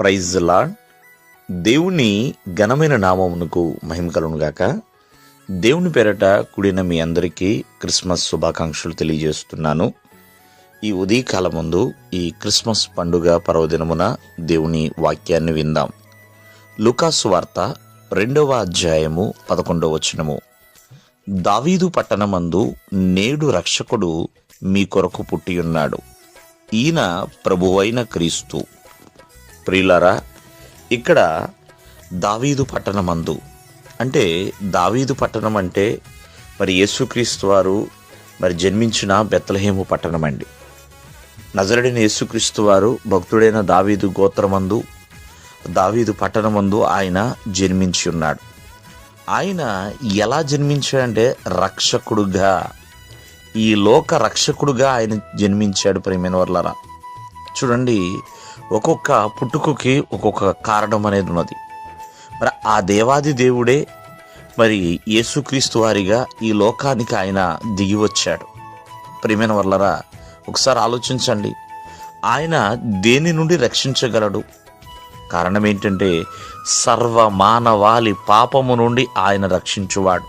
Praise lord దేవుని ఘనమైన నామమునకు మహిమ కలుగునుగాక దేవుని పేరట కూడిన మీ అందరికీ క్రిస్మస్ శుభాకాంక్షలు తెలియజేస్తున్నాను. ఈ ఉదయకాల ముందు ఈ క్రిస్మస్ పండుగ పర్వదినమున దేవుని వాక్యాన్ని విందాం. లుకాసు వార్త రెండవ అధ్యాయము పదకొండవ వచనము. దావీదు పట్టణమందు నేడు రక్షకుడు మీ కొరకు పుట్టియున్నాడు. ఈయన ప్రభువైన క్రీస్తు. ప్రియులారా ఇక్కడ దావీదు పట్టణమందు. అంటే దావీదు పట్టణం అంటే మరి యేసుక్రీస్తు వారు మరి జన్మించిన బెత్తలహేము పట్టణం అండి నజరడిన యేసుక్రీస్తు వారు భక్తుడైన దావీదు గోత్రమందు దావీదు పట్టణమందు ఆయన జన్మించి ఉన్నాడు. ఆయన ఎలా జన్మించాడంటే రక్షకుడుగా ఈ లోక రక్షకుడుగా ఆయన జన్మించాడు ప్రేమైన వర్లరా. చూడండి ఒక్కొక్క పుట్టుకకి ఒక్కొక్క కారణం అనేది ఉన్నది. మరి ఆ దేవాది దేవుడే మరి యేసుక్రీస్తు వారిగా ఈ లోకానికి ఆయన దిగి వచ్చాడు ప్రేమైన వల్లరా ఒకసారి ఆలోచించండి. ఆయన దేని నుండి రక్షించగలడు? కారణం ఏంటంటే సర్వ మానవాళి పాపము నుండి ఆయన రక్షించువాడు.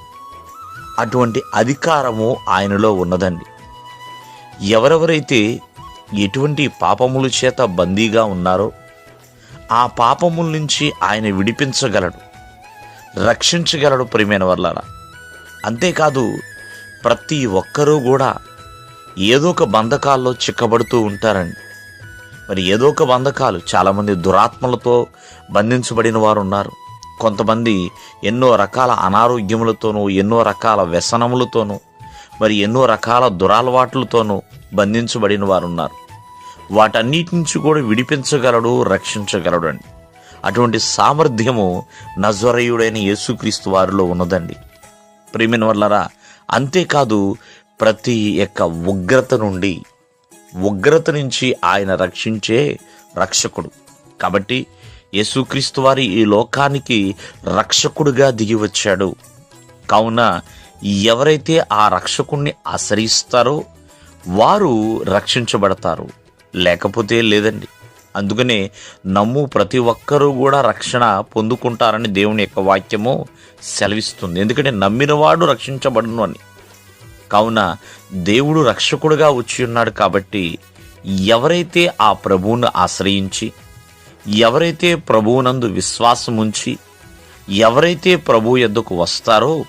అటువంటి అధికారము ఆయనలో ఉన్నదండి. ఎవరెవరైతే ఎటువంటి పాపముల చేత బందీగా ఉన్నారో ఆ పాపముల నుంచి ఆయన విడిపించగలడు రక్షించగలడు ప్రియమైన వర్లారా. అంతేకాదు ప్రతి ఒక్కరూ కూడా ఏదో ఒక బంధకాల్లో చిక్కబడుతూ ఉంటారండి. మరి ఏదో ఒక బంధకాలు చాలామంది దురాత్మలతో బంధించబడిన వారు ఉన్నారు కొంతమంది ఎన్నో రకాల అనారోగ్యములతోనూ ఎన్నో రకాల వ్యసనములతోనూ మరి ఎన్నో రకాల దురాలవాట్లతోనూ బంధించబడిన వారు ఉన్నారు వాటన్నిటి నుంచి కూడా విడిపించగలడు రక్షించగలడు అండి. అటువంటి సామర్థ్యము నజరయుడైన యేసుక్రీస్తు వారిలో ఉన్నదండి. ప్రేమిన వల్లరా అంతేకాదు ప్రతి యొక్క ఉగ్రత నుండి ఉగ్రత నుంచి ఆయన రక్షించే రక్షకుడు. కాబట్టి యేసుక్రీస్తు వారి ఈ లోకానికి రక్షకుడుగా దిగి వచ్చాడు. కావున ఎవరైతే ఆ రక్షకుణ్ణి ఆశ్రయిస్తారో వారు రక్షించబడతారు. లేకపోతే లేదండి. అందుకనే నమ్ము ప్రతి ఒక్కరూ కూడా రక్షణ పొందుకుంటారని దేవుని యొక్క వాక్యము సెలవిస్తుంది. ఎందుకంటే నమ్మినవాడు రక్షించబడును అని. కావున దేవుడు రక్షకుడుగా వచ్చి ఉన్నాడు కాబట్టి ఎవరైతే ఆ ప్రభువును ఆశ్రయించి ఎవరైతే ప్రభువునందు విశ్వాసం ఉంచి ఎవరైతే ప్రభు ఎద్దుకు వస్తారో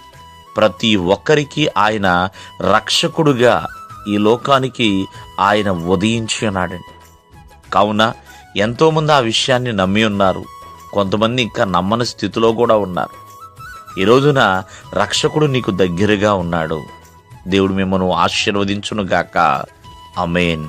ప్రతి ఒక్కరికి ఆయన రక్షకుడుగా ఈ లోకానికి ఆయన ఉదయించి ఉన్నాడండి కావున ఎంతోమంది ఆ విషయాన్ని నమ్మి ఉన్నారు. కొంతమంది ఇంకా నమ్మని స్థితిలో కూడా ఉన్నారు. ఈ రోజున రక్షకుడు నీకు దగ్గరగా ఉన్నాడు. దేవుడు మిమ్మల్ని ఆశీర్వదించునుగాక. అమేన్